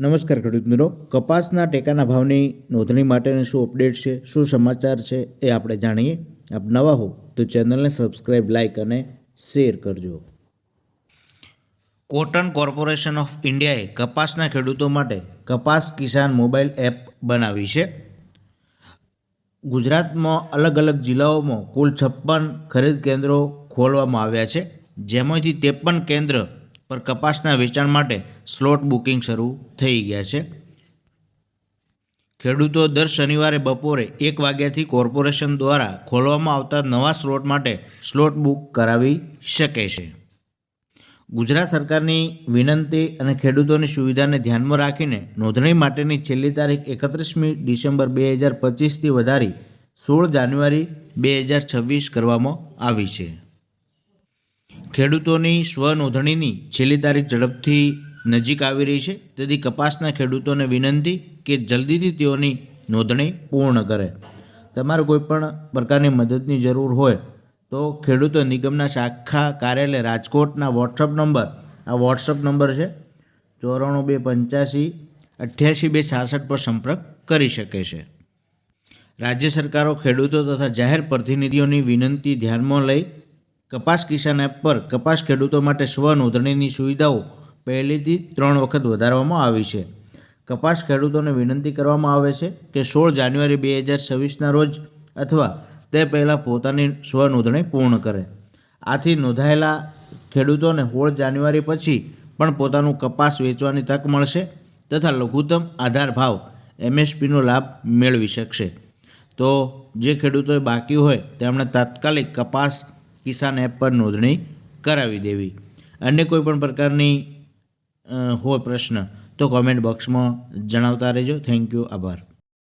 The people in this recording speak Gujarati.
નમસ્કાર ખેડૂત મિત્રો. કપાસના ટેકાના ભાવની નોંધણી માટેની શું અપડેટ છે? શું સમાચાર છે એ આપણે જાણીએ. આપ નવા હો તો ચેનલને સબસ્ક્રાઈબ લાઇક અને શેર કરજો. કોટન કોર્પોરેશન ઓફ ઇન્ડિયાએ કપાસના ખેડૂતો માટે કપાસ કિસાન મોબાઈલ એપ બનાવી છે. ગુજરાતમાં અલગ અલગ જિલ્લાઓમાં કુલ છપ્પન ખરીદ કેન્દ્રો ખોલવામાં આવ્યા છે. જેમાંથી ત્રેપન કેન્દ્ર પર કપાસના વેચાણ માટે સ્લોટ બુકિંગ શરૂ થઈ ગયા છે. ખેડૂતો દર શનિવારે બપોરે એક વાગ્યાથી કોર્પોરેશન દ્વારા ખોલવામાં આવતા નવા સ્લોટ માટે સ્લોટ બુક કરાવી શકે છે. ગુજરાત સરકારની વિનંતી અને ખેડૂતોની સુવિધાને ધ્યાનમાં રાખીને નોંધણી માટેની છેલ્લી તારીખ એકત્રીસમી ડિસેમ્બર બે હજાર પચીસથી વધારી સોળ જાન્યુઆરી બે હજાર છવ્વીસ કરવામાં આવી છે. ખેડૂતોની સ્વનોંધણીની છેલ્લી તારીખ ઝડપથી નજીક આવી રહી છે. તેથી કપાસના ખેડૂતોને વિનંતી કે જલ્દીથી તેઓની નોંધણી પૂર્ણ કરે. તમારે કોઈ પણ પ્રકારની મદદની જરૂર હોય તો ખેડૂતો નિગમના શાખા કાર્યાલય રાજકોટના વોટ્સઅપ નંબર, આ વોટ્સઅપ નંબર છે, ચોરાણું બે પંચ્યાસી અઠ્યાસી બે છાસઠ પર સંપર્ક કરી શકે છે. રાજ્ય સરકારો ખેડૂતો તથા જાહેર પ્રતિનિધિઓની વિનંતી ધ્યાનમાં લઈ કપાસ કિસાન એપ પર કપાસ ખેડૂતો માટે સ્વ નોંધણીની સુવિધાઓ પહેલેથી ત્રણ વખત વધારવામાં આવી છે. કપાસ ખેડૂતોને વિનંતી કરવામાં આવે છે કે સોળ જાન્યુઆરી બે હજાર છવ્વીસના રોજ અથવા તે પહેલાં પોતાની સ્વ નોંધણી પૂર્ણ કરે. આથી નોંધાયેલા ખેડૂતોને સોળ જાન્યુઆરી પછી પણ પોતાનું કપાસ વેચવાની તક મળશે તથા લઘુત્તમ આધાર ભાવ એમએસપીનો લાભ મેળવી શકશે. તો જે ખેડૂતોએ બાકી હોય તેમણે તાત્કાલિક કપાસ કિસાન એપ પર નોંધણી કરાવી દેવી. અન્ય કોઈ પણ પ્રકારની હોય પ્રશ્ન તો કોમેન્ટ બોક્સમાં જણાવતા રહેજો. થેન્ક યુ આભાર.